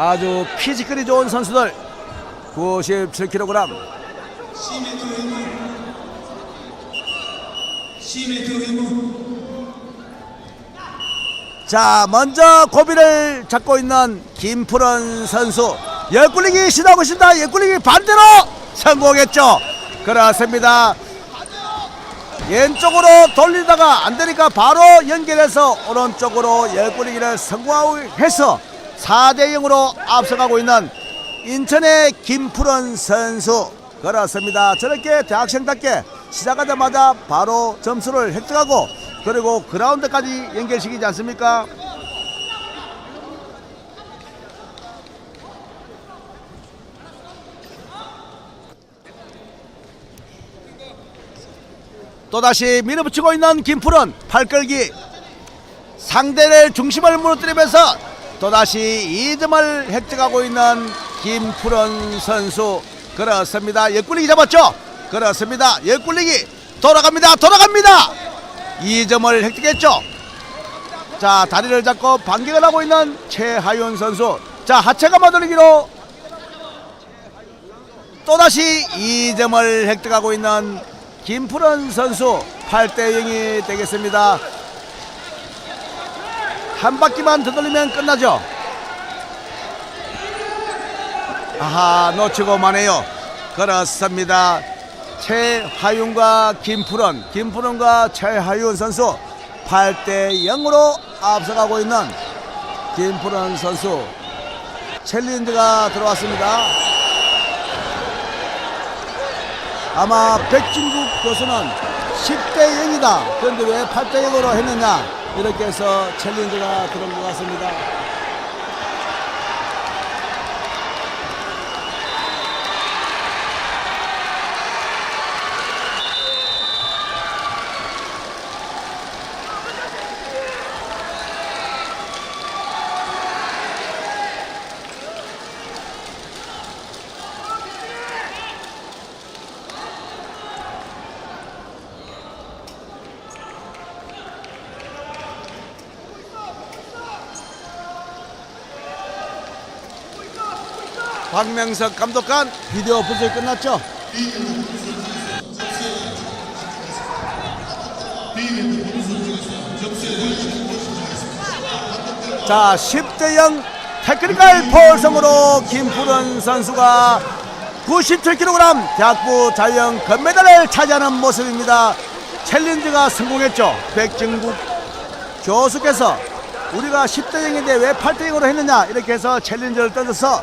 아주 피지컬이 좋은 선수들. 97kg 시멘트 의무 시멘트 의무 자 먼저 고비를 잡고 있는 김푸른 선수. 열굴리기 시도하고 있습니다. 열굴리기 반대로 성공했죠. 그렇습니다. 왼쪽으로 돌리다가 안되니까 바로 연결해서 오른쪽으로 열굴리기를 성공해서 4대 0으로 앞서가고 있는 인천의 김푸른 선수. 그렇습니다. 저렇게 대학생답게 시작하자마자 바로 점수를 획득하고 그리고 그라운드까지 연결시키지 않습니까? 또다시 밀어붙이고 있는 김푸른 팔끌기. 상대를 중심을 무너뜨리면서 또다시 2점을 획득하고 있는 김푸른 선수. 그렇습니다. 옆굴리기 잡았죠? 그렇습니다. 옆굴리기 돌아갑니다. 돌아갑니다. 2점을 획득했죠? 자 다리를 잡고 반격을 하고 있는 최하윤 선수. 자 하체가 마돌리기로 또다시 2점을 획득하고 있는 김푸른 선수 8대 0이 되겠습니다. 한 바퀴만 더 돌리면 끝나죠. 아하 놓치고 마네요. 그렇습니다. 최하윤과 김푸른, 김푸른과 최하윤 선수 8대 0으로 앞서가고 있는 김푸른 선수 챌린지가 들어왔습니다. 아마 백진국 교수는 10대 0이다. 그런데 왜 8대 0으로 했느냐? 이렇게 해서 챌린지가 들어온 것 같습니다. 박명석 감독관 비디오 분석이 끝났죠? 자 10대 0 테크니컬 포울성으로 김푸른 선수가 97kg 대학부 자영 금메달을 차지하는 모습입니다. 챌린지가 성공했죠. 백정국 교수께서 우리가 10대 0인데 왜 8대 0으로 했느냐 이렇게 해서 챌린지를 던져서